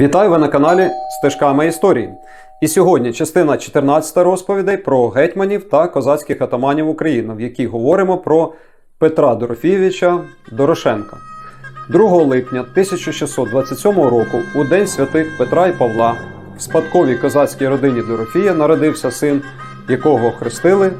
Вітаю ви на каналі Стежками історії. І сьогодні частина 14 розповідей про гетьманів та козацьких атаманів України, в якій говоримо про Петра Дорофійовича Дорошенка. 2 липня 1627 року, у день святих Петра і Павла, в спадковій козацькій родині Дорофія народився син, якого хрестили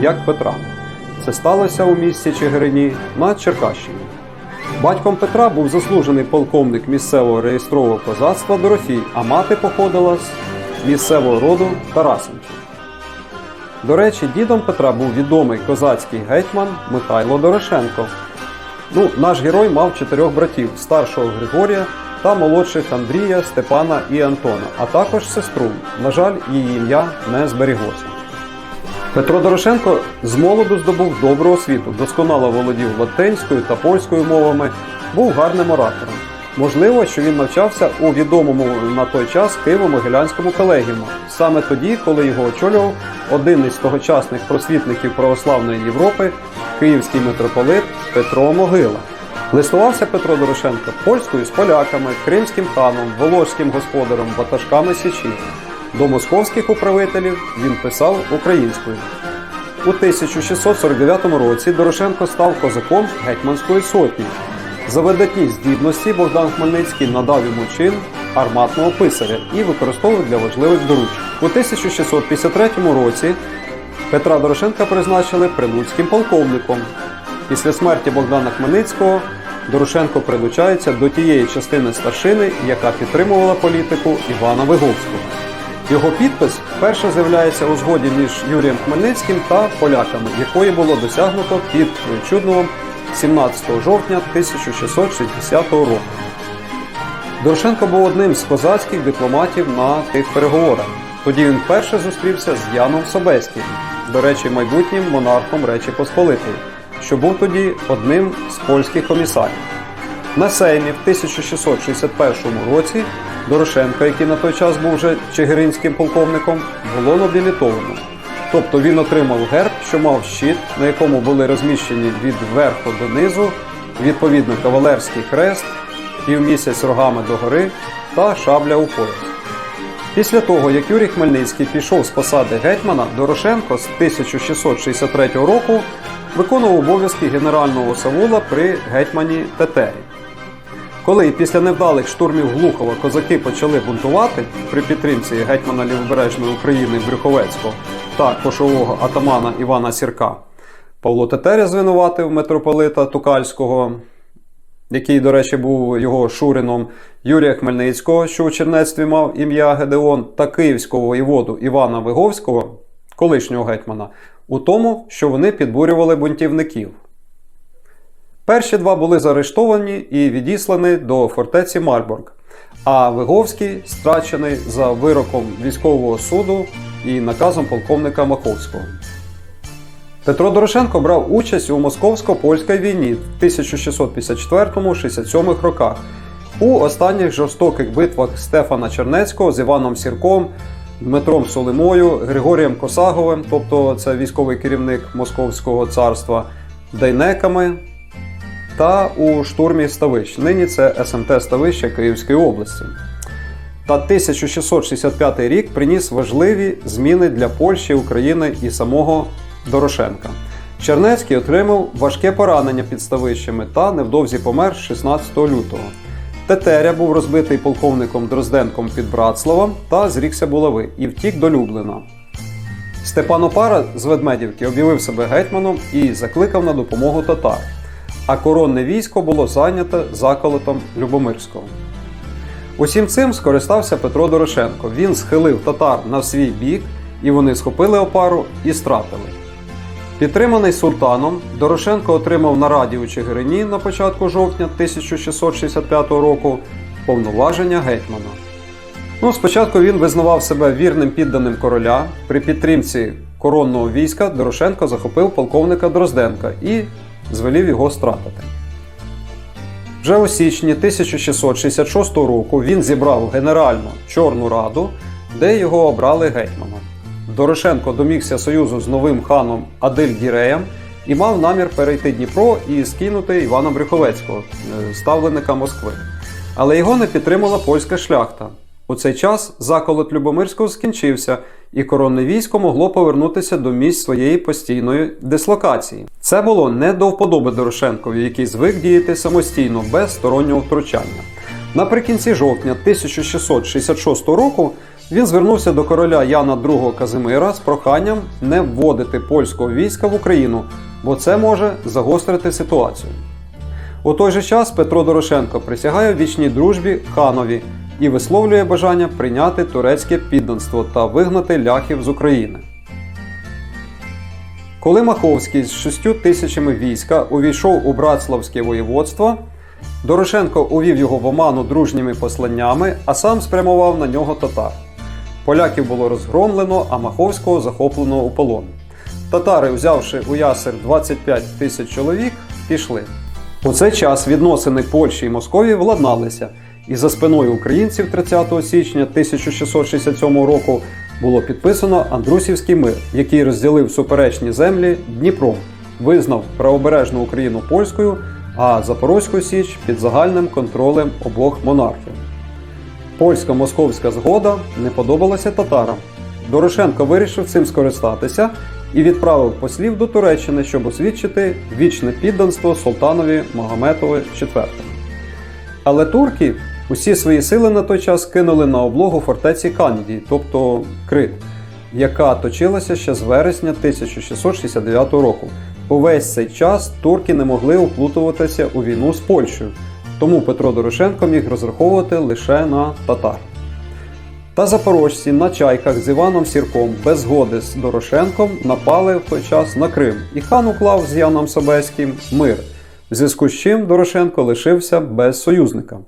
як Петра. Це сталося у місті Чигирині на Черкащині. Батьком Петра був заслужений полковник місцевого реєстрового козацтва Дорофій, а мати походила з місцевого роду Тарасенків. До речі, дідом Петра був відомий козацький гетьман Михайло Дорошенко. Ну, наш герой мав чотирьох братів: старшого Григорія та молодших Андрія, Степана і Антона, а також сестру. На жаль, її ім'я не зберіглося. Петро Дорошенко з молоду здобув добру освіту, досконало володів латинською та польською мовами, був гарним оратором. Можливо, що він навчався у відомому на той час Києво-Могилянському колегіуму, саме тоді, коли його очолював один із тогочасних просвітників православної Європи, київський митрополит Петро Могила. Листувався Петро Дорошенко польською з поляками, кримським ханом, волоським господарем, ватажками Січі. До московських управителів він писав українською. У 1649 році Дорошенко став козаком гетьманської сотні. За видатні здібності Богдан Хмельницький надав йому чин арматного писаря і використовував для важливих доручень. У 1653 році Петра Дорошенка призначили прилуцьким полковником. Після смерті Богдана Хмельницького Дорошенко прилучається до тієї частини старшини, яка підтримувала політику Івана Виговського. Його підпис вперше з'являється у згоді між Юрієм Хмельницьким та поляками, якої було досягнуто під Чудновом 17 жовтня 1660 року. Дорошенко був одним з козацьких дипломатів на тих переговорах. Тоді він вперше зустрівся з Яном Собеським, до речі, майбутнім монархом Речі Посполитої, що був тоді одним з польських комісарів. На Сеймі в 1661 році Дорошенка, який на той час був вже чигиринським полковником, було нобілітовано. Тобто він отримав герб, що мав щит, на якому були розміщені від верху до низу, відповідно кавалерський хрест, півмісяць рогами догори та шабля у пояс. Після того, як Юрій Хмельницький пішов з посади гетьмана, Дорошенко з 1663 року виконував обов'язки генерального Савула при гетьмані Тетері. Коли після невдалих штурмів Глухова козаки почали бунтувати при підтримці гетьмана Лівобережної України Брюховецького та кошового атамана Івана Сірка, Павло Тетеря звинуватив митрополита Тукальського, який, до речі, був його шурином, Юрія Хмельницького, що у чернецтві мав ім'я Гедеон, та київського воєводу Івана Виговського, колишнього гетьмана, у тому, що вони підбурювали бунтівників. Перші два були заарештовані і відіслані до фортеці Мальборг, а Виговський страчений за вироком військового суду і наказом полковника Маховського. Петро Дорошенко брав участь у московсько-польській війні в 1654-67 роках у останніх жорстоких битвах Стефана Чернецького з Іваном Сірком, Дмитром Солимою, Григорієм Косаговим, тобто це військовий керівник Московського царства, Дейнеками та у штурмі Ставищ. Нині це СМТ Ставища Київської області. Та 1665 рік приніс важливі зміни для Польщі, України і самого Дорошенка. Чернецький отримав важке поранення під ставищами та невдовзі помер 16 лютого. Тетеря був розбитий полковником Дрозденком під Братславом та зрікся булави і втік до Люблина. Степан Опара з Ведмедівки об'явив себе гетьманом і закликав на допомогу татар, а коронне військо було зайняте заколотом Любомирського. Усім цим скористався Петро Дорошенко. Він схилив татар на свій бік, і вони схопили опару і стратили. Підтриманий султаном, Дорошенко отримав на раді у Чигирині на початку жовтня 1665 року повноваження гетьмана. Ну, спочатку він визнавав себе вірним підданим короля. При підтримці коронного війська Дорошенко захопив полковника Дрозденка і звелів його стратити. Вже у січні 1666 року він зібрав Генеральну Чорну Раду, де його обрали гетьманом. Дорошенко домігся союзу з новим ханом Адиль-Гіреєм і мав намір перейти Дніпро і скинути Івана Брюховецького, е, ставленика Москви. але його не підтримала польська шляхта. У цей час заколот Любомирського скінчився, і коронне військо могло повернутися до місць своєї постійної дислокації. Це було не до вподоби Дорошенкові, який звик діяти самостійно без стороннього втручання. Наприкінці жовтня 1666 року він звернувся до короля Яна II Казимира з проханням не вводити польського війська в Україну, бо це може загострити ситуацію. У той же час Петро Дорошенко присягає вічній дружбі ханові і висловлює бажання прийняти турецьке підданство та вигнати ляхів з України. Коли Маховський з шістю тисячами війська увійшов у Братславське воєводство, Дорошенко увів його в оману дружніми посланнями, а сам спрямував на нього татар. Поляків було розгромлено, а Маховського захоплено у полон. Татари, взявши у ясир 25 тисяч чоловік, пішли. У цей час відносини Польщі і Московії владналися, і за спиною українців 30 січня 1667 року було підписано Андрусівський мир, який розділив суперечні землі Дніпром, визнав правобережну Україну польською, а Запорозьку Січ під загальним контролем обох монархів. Польсько-московська згода не подобалася татарам. Дорошенко вирішив цим скористатися і відправив послів до Туреччини, щоб освідчити вічне підданство султанові Магометові IV. Але турки усі свої сили на той час кинули на облогу фортеці Кандії, тобто Крит, яка точилася ще з вересня 1669 року. Увесь цей час турки не могли уплутуватися у війну з Польщею, тому Петро Дорошенко міг розраховувати лише на татар. Та запорожці на чайках з Іваном Сірком без згоди з Дорошенком напали в той час на Крим, і хан уклав з Яном Собеським мир, в зв'язку з чим Дорошенко лишився без союзника.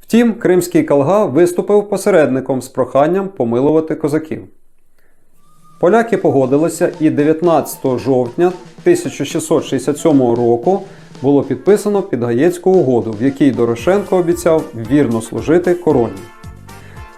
Втім, кримський калга виступив посередником з проханням помилувати козаків. Поляки погодилися, і 19 жовтня 1667 року було підписано Підгаєцьку угоду, в якій Дорошенко обіцяв вірно служити короні.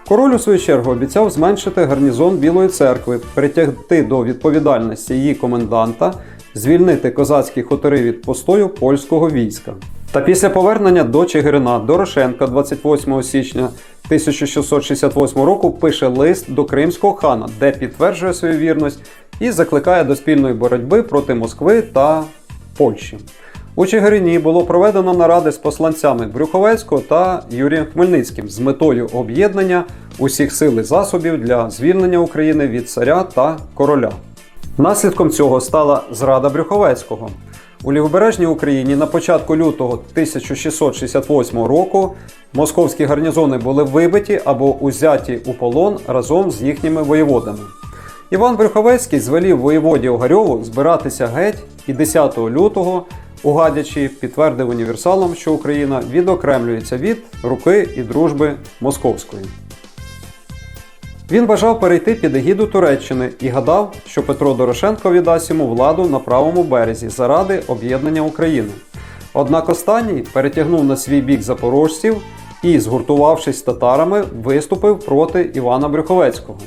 Король, у свою чергу, обіцяв зменшити гарнізон Білої церкви, притягти до відповідальності її коменданта, звільнити козацькі хутори від постою польського війська. Та після повернення до Чигирина Дорошенка 28 січня 1668 року пише лист до Кримського хана, де підтверджує свою вірність і закликає до спільної боротьби проти Москви та Польщі. У Чигирині було проведено наради з посланцями Брюховецького та Юрієм Хмельницьким з метою об'єднання усіх сил і засобів для звільнення України від царя та короля. Наслідком цього стала зрада Брюховецького. У лівобережній Україні на початку лютого 1668 року московські гарнізони були вибиті або узяті у полон разом з їхніми воєводами. Іван Брюховецький звелів воєводі Огарьову збиратися геть і 10 лютого у Гадячі підтвердив універсалом, що Україна відокремлюється від руки і дружби московської. Він бажав перейти під егіду Туреччини і гадав, що Петро Дорошенко віддасть йому владу на правому березі заради об'єднання України. Однак останній перетягнув на свій бік запорожців і, згуртувавшись татарами, виступив проти Івана Брюховецького.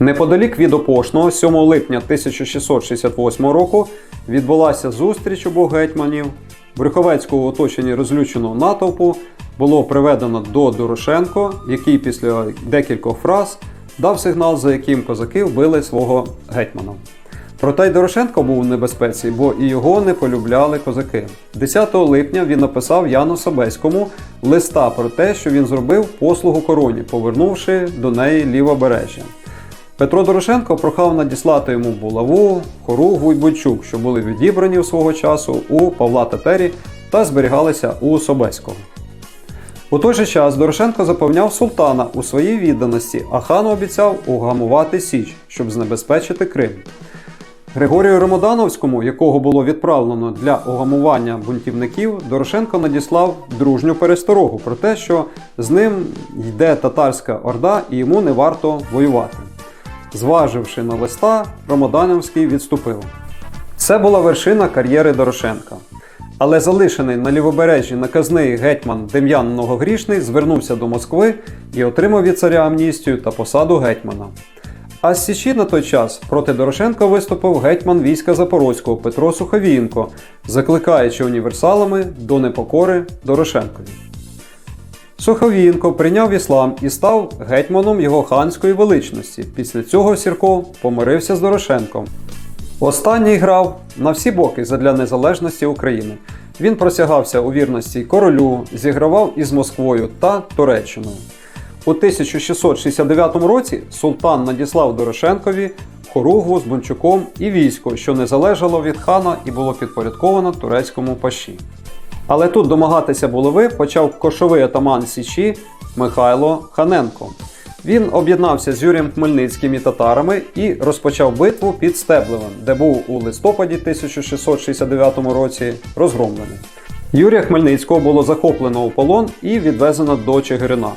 Неподалік від Опошного, 7 липня 1668 року, відбулася зустріч обох гетьманів. Брюховецького в оточенні розлюченого натовпу було приведено до Дорошенко, який після декількох фраз дав сигнал, за яким козаки вбили свого гетьмана. Проте й Дорошенко був у небезпеці, бо і його не полюбляли козаки. 10 липня він написав Яну Собеському листа про те, що він зробив послугу короні, повернувши до неї лівобережжя. Петро Дорошенко прохав надіслати йому булаву, хоругву й бойчук, що були відібрані в свого часу у Павла Татері та зберігалися у Собеського. У той же час Дорошенко запевняв султана у своїй відданості, а хану обіцяв угамувати Січ, щоб знебезпечити Крим. Григорію Ромодановському, якого було відправлено для угамування бунтівників, Дорошенко надіслав дружню пересторогу про те, що з ним йде татарська орда і йому не варто воювати. Зваживши на листа, Ромодановський відступив. Це була вершина кар'єри Дорошенка. Але залишений на лівобережжі наказний гетьман Дем'ян Многогрішний звернувся до Москви і отримав від царя амністію та посаду гетьмана. А з Січі на той час проти Дорошенка виступив гетьман війська Запорозького Петро Суховієнко, закликаючи універсалами до непокори Дорошенкові. Суховієнко прийняв іслам і став гетьманом його ханської величності. Після цього Сірко помирився з Дорошенком. Останній грав на всі боки задля незалежності України. Він просягався у вірності королю, зігравав із Москвою та Туреччиною. У 1669 році султан надіслав Дорошенкові хоругву з Бунчуком і військо, що не залежало від хана і було підпорядковано турецькому паші. Але тут домагатися булави почав кошовий атаман Січі Михайло Ханенко. Він об'єднався з Юрієм Хмельницьким і татарами і розпочав битву під Стеблевим, де був у листопаді 1669 році розгромлений. Юрія Хмельницького було захоплено у полон і відвезено до Чигирина.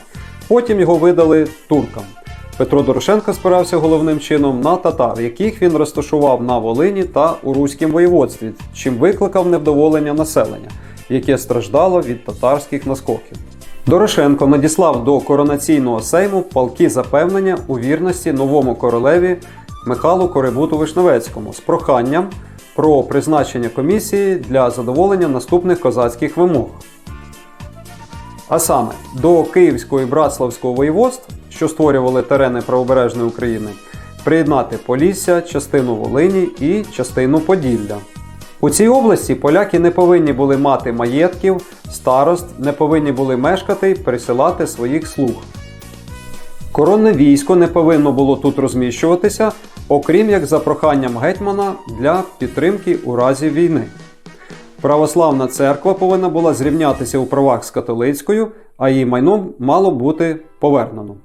Потім його видали туркам. Петро Дорошенко спирався головним чином на татар, яких він розташував на Волині та у Руському воєводстві, чим викликав невдоволення населення, яке страждало від татарських наскоків. Дорошенко надіслав до коронаційного сейму палки запевнення у вірності новому королеві Михайлу Корибуту Вишневецькому з проханням про призначення комісії для задоволення наступних козацьких вимог. А саме до Київського і Братславського воєводств, що створювали терени правобережної України, приєднати Полісся, частину Волині і частину Поділля. У цій області поляки не повинні були мати маєтків, старост, не повинні були мешкати й пересилати своїх слуг. Коронне військо не повинно було тут розміщуватися, окрім як за проханням гетьмана для підтримки у разі війни. Православна церква повинна була зрівнятися у правах з католицькою, а її майно мало бути повернено.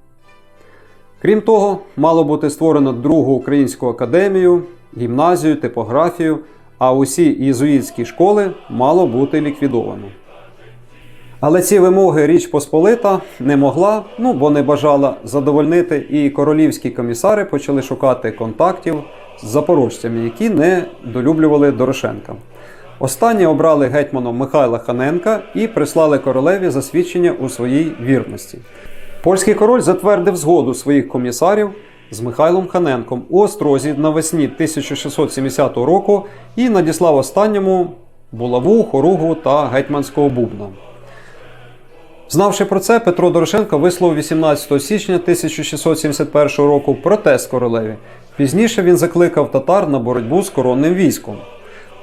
Крім того, мало бути створено другу українську академію, гімназію, типографію, а усі єзуїтські школи мало бути ліквідовано. Але ці вимоги Річ Посполита не могла, ну бо не бажала задовольнити, і королівські комісари почали шукати контактів з запорожцями, які не долюблювали Дорошенка. Останні обрали гетьманом Михайла Ханенка і прислали королеві засвідчення у своїй вірності. Польський король затвердив згоду своїх комісарів з Михайлом Ханенком у Острозі навесні 1670 року і надіслав останньому булаву, хоругу та гетьманського бубна. Знавши про це, Петро Дорошенко висловив 18 січня 1671 року протест королеві. Пізніше він закликав татар на боротьбу з коронним військом.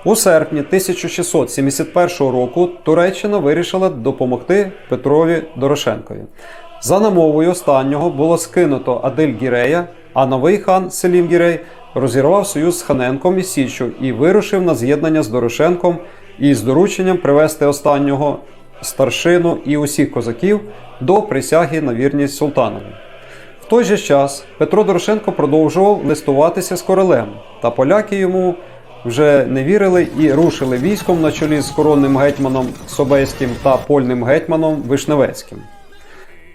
У серпні 1671 року Туреччина вирішила допомогти Петрові Дорошенкові. За намовою останнього було скинуто Адель Гірея, а новий хан Селім Гірей розірвав союз з Ханенком і Січчю і вирушив на з'єднання з Дорошенком із дорученням привести останнього старшину і усіх козаків до присяги на вірність султанові. В той же час Петро Дорошенко продовжував листуватися з королем, та поляки йому вже не вірили і рушили військом на чолі з коронним гетьманом Собеським та польним гетьманом Вишневецьким.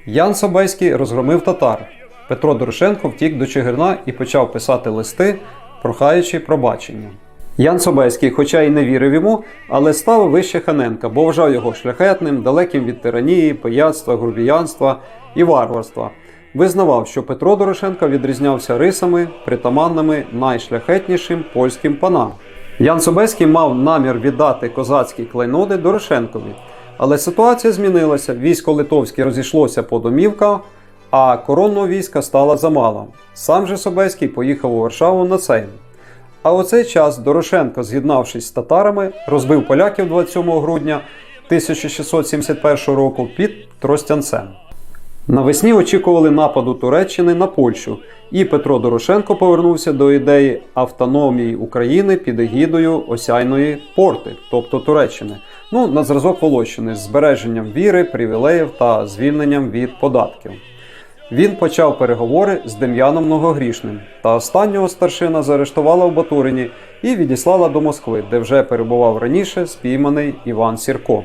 Ян Собеський розгромив татар. Петро Дорошенко втік до Чигирна і почав писати листи, прохаючи пробачення. Ян Собеський, хоча й не вірив йому, але став вище Ханенка, бо вважав його шляхетним, далеким від тиранії, пияцтва, грубіянства і варварства. Визнавав, що Петро Дорошенко відрізнявся рисами, притаманними найшляхетнішим польським панам. Ян Собеський мав намір віддати козацькі клейноди Дорошенкові. Але ситуація змінилася. Військо Литовське розійшлося по домівках, а коронного війська стало замало. Сам же Собеський поїхав у Варшаву на Сейм. А у цей час Дорошенко, з'єднавшись з татарами, розбив поляків 27 грудня 1671 року під Тростянцем. Навесні очікували нападу Туреччини на Польщу, і Петро Дорошенко повернувся до ідеї автономії України під егідою осяйної порти, тобто Туреччини, ну на зразок Волощини з збереженням віри, привілеїв та звільненням від податків. Він почав переговори з Дем'яном Многогрішним, та останнього старшина заарештувала в Батурині і відіслала до Москви, де вже перебував раніше спійманий Іван Сірко.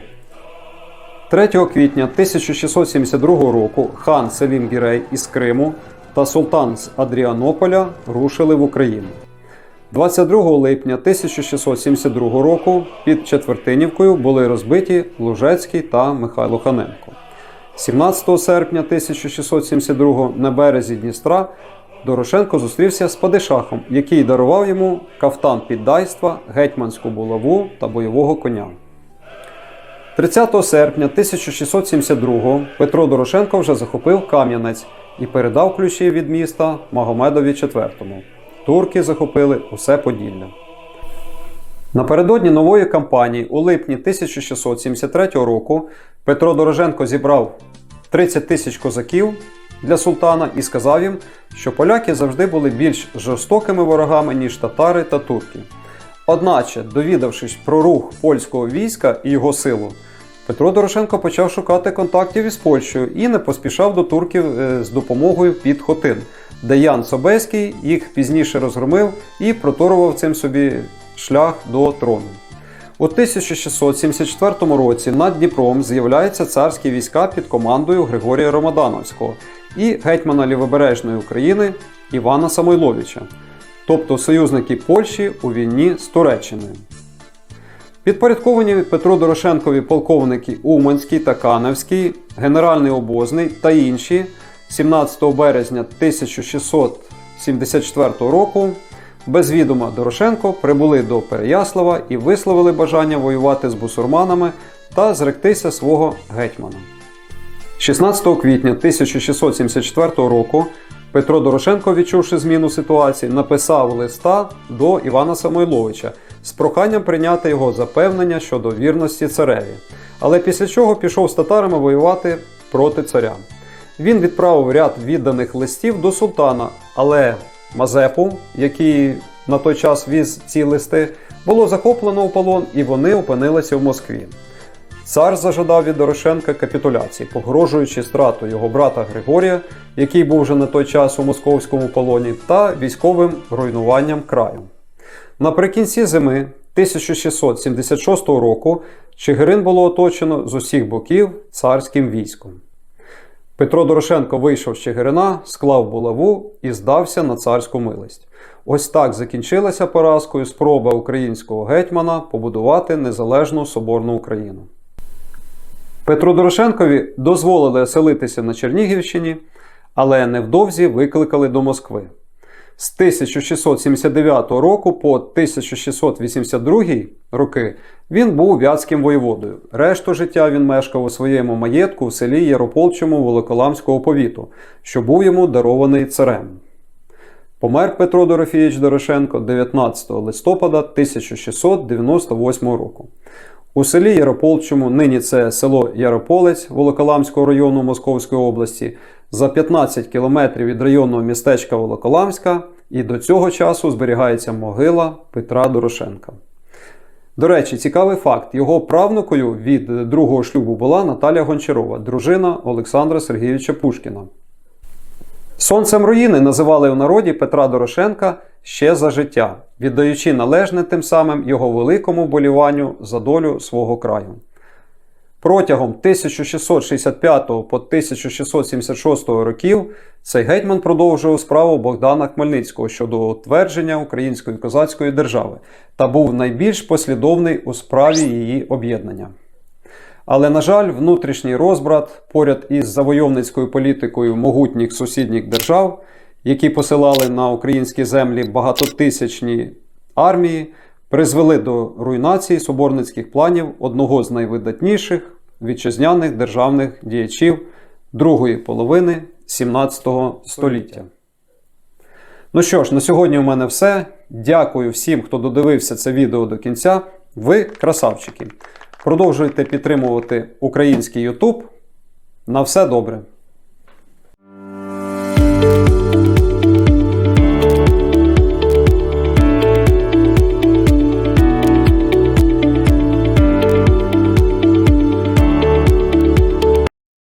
3 квітня 1672 року хан Селім Гірей із Криму та султан з Адріанополя рушили в Україну. 22 липня 1672 року під Четвертинівкою були розбиті Лужецький та Михайло Ханенко. 17 серпня 1672 на березі Дністра Дорошенко зустрівся з Падишахом, який дарував йому кафтан піддайства, гетьманську булаву та бойового коня. 30 серпня 1672 Петро Дорошенко вже захопив Кам'янець і передав ключі від міста Магомедові IV. Турки захопили усе Поділля. Напередодні нової кампанії у липні 1673 року Петро Дороженко зібрав 30 тисяч козаків для султана і сказав їм, що поляки завжди були більш жорстокими ворогами, ніж татари та турки. Одначе, довідавшись про рух польського війська і його силу, Петро Дорошенко почав шукати контактів із Польщею і не поспішав до турків е, з допомогою під Хотин, де Ян Собеський їх пізніше розгромив і проторував цим собі шлях до трону. У 1674 році над Дніпром з'являються царські війська під командою Григорія Ромадановського і гетьмана Лівобережної України Івана Самойловича, тобто союзники Польщі у війні з Туреччиною. Підпорядковані Петру Дорошенкові полковники Уманський та Каневський, генеральний обозний та інші 17 березня 1674 року без відома Дорошенко прибули до Переяслава і висловили бажання воювати з бусурманами та зректися свого гетьмана. 16 квітня 1674 року Петро Дорошенко, відчувши зміну ситуації, написав листа до Івана Самойловича з проханням прийняти його запевнення щодо вірності цареві. Але після чого пішов з татарами воювати проти царя. Він відправив ряд відданих листів до султана, але Мазепу, який на той час віз ці листи, було захоплено у полон і вони опинилися в Москві. Цар зажадав від Дорошенка капітуляції, погрожуючи страту його брата Григорія, який був вже на той час у московському полоні, та військовим руйнуванням краю. Наприкінці зими 1676 року Чигирин було оточено з усіх боків царським військом. Петро Дорошенко вийшов з Чигирина, склав булаву і здався на царську милость. Ось так закінчилася поразкою спроба українського гетьмана побудувати незалежну соборну Україну. Петру Дорошенкові дозволили оселитися на Чернігівщині, але невдовзі викликали до Москви. З 1679 року по 1682 роки він був вятським воєводою. Решту життя він мешкав у своєму маєтку в селі Ярополчому Волоколамського повіту, що був йому дарований царем. Помер Петро Дорофійович Дорошенко 19 листопада 1698 року. У селі Ярополчому, нині це село Ярополець Волоколамського району Московської області, за 15 кілометрів від районного містечка Волоколамська, і до цього часу зберігається могила Петра Дорошенка. До речі, цікавий факт: його правнукою від другого шлюбу була Наталя Гончарова, дружина Олександра Сергійовича Пушкіна. Сонцем руїни називали в народі Петра Дорошенка ще за життя, віддаючи належне тим самим його великому боліванню за долю свого краю. Протягом 1665 по 1676 років цей гетьман продовжував справу Богдана Хмельницького щодо утвердження української козацької держави та був найбільш послідовний у справі її об'єднання. Але, на жаль, внутрішній розбрат поряд із завойовницькою політикою могутніх сусідніх держав, які посилали на українські землі багатотисячні армії, призвели до руйнації соборницьких планів одного з найвидатніших вітчизняних державних діячів другої половини 17 століття. Ну що ж, на сьогодні у мене все. Дякую всім, хто додивився це відео до кінця. Ви красавчики. Продовжуйте підтримувати український YouTube. На все добре!